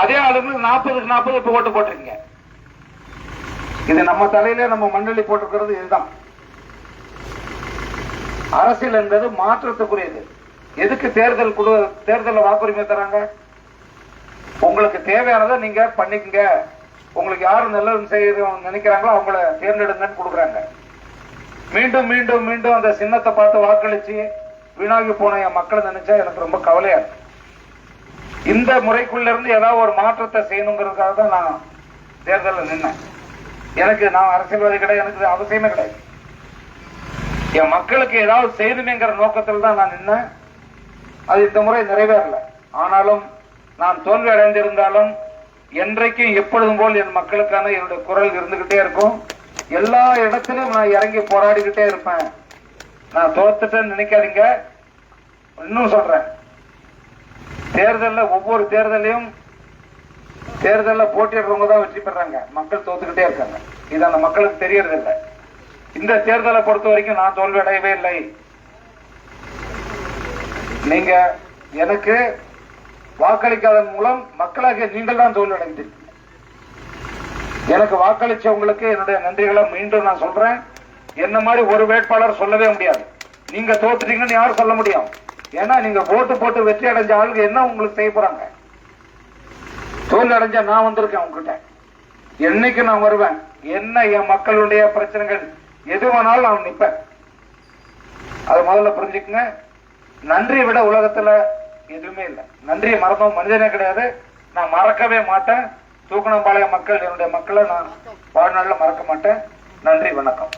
அதே ஆளுங்களுக்கு நாற்பதுக்கு நாற்பது இப்ப ஓட்டு போட்டிருக்கீங்க. இது நம்ம தலையில நம்ம மண்டலி போட்டிருக்கிறது இதுதான். அரசியல் என்பது மாற்றத்துக்குரியது. எதுக்கு தேர்தல் குழு தேர்தலில் வாக்குரிமை தராங்க? உங்களுக்கு தேவையானதை நீங்க பண்ணிக்கங்க. உங்களுக்கு யாரு நல்லது செய்ய நினைக்கிறாங்களோ அவங்கள தேர்ந்தெடுங்கன்னு கொடுக்குறாங்க. மீண்டும் மீண்டும் மீண்டும் அந்த சின்னத்தை பார்த்து வாக்களிச்சு வீணாகி போன என் மக்களை நினைச்சா எனக்கு ரொம்ப கவலையா இருக்கு. இந்த முறைக்குள்ள இருந்து ஏதாவது ஒரு மாற்றத்தை செய்யணுங்கிறதுக்காக தான் நான் தேர்தலில் நின்னேன். எனக்கு நான் அரசியல்வாதி கிடையாது எனக்கு அவசியமே கிடையாது. என் மக்களுக்கு ஏதாவது செய்யணுங்கிற நோக்கத்தில் தான் நான் நின்னேன். அது இந்த முறை நிறைவேறல. ஆனாலும் நான் தோல்வி அடைந்திருந்தாலும் என்றைக்கும் எப்பொழுதும் போல் என் மக்களுக்கான என்னுடைய குரல் இருந்துகிட்டே இருக்கும். எல்லா இடத்திலும் நான் இறங்கி போராடிக்கிட்டே இருப்பேன். நான் தோத்துட்டேன்னு நினைக்காதீங்க. இன்னும் சொல்றேன். தேர்தலில் ஒவ்வொரு தேர்தலையும் தேர்தலில் போட்டியிடுறவங்க தான் வெற்றி பெறாங்க. மக்கள் தோத்துக்கிட்டே இருக்காங்க. இது அந்த மக்களுக்கு தெரியறது இந்த தேர்தலை பொறுத்த வரைக்கும் நான் தோல்வி அடையவே இல்லை. நீங்க எனக்கு வாக்களிக்காதன் மூலம் மக்களாக நீங்கள் தான் தோல்வி அடைந்திருக்கீங்க எனக்கு வாக்களிச்சவங்களுக்கு என்னுடைய நன்றிகளை மீண்டும் நான் சொல்றேன். என்ன மாதிரி ஒரு வேட்பாளர் சொல்லவே முடியாது. நீங்க தோத்துட்டீங்கன்னு யாரும் சொல்ல முடியும். ஏன்னா நீங்க ஓட்டு போட்டு வெற்றி அடைஞ்ச ஆளுங்க என்ன உங்களுக்கு செய்ய போறாங்க? தோல் அடைஞ்ச நான் வந்திருக்கேன் உங்ககிட்ட. என்னைக்கு நான் வருவேன்? என்ன என் மக்களுடைய பிரச்சனைகள்? எது வேணாலும் நான் நிப்பேன். அது முதல்ல புரிஞ்சுக்குங்க. நன்றி விட உலகத்துல எதுவுமே இல்லை. நன்றியை மறந்தோம் மனிதனே கிடையாது. நான் மறக்கவே மாட்டேன். தூக்கணம்பாளைய மக்கள் என்னுடைய மக்களை நான் வாழ்நாளில் மறக்க மாட்டேன். நன்றி வணக்கம்.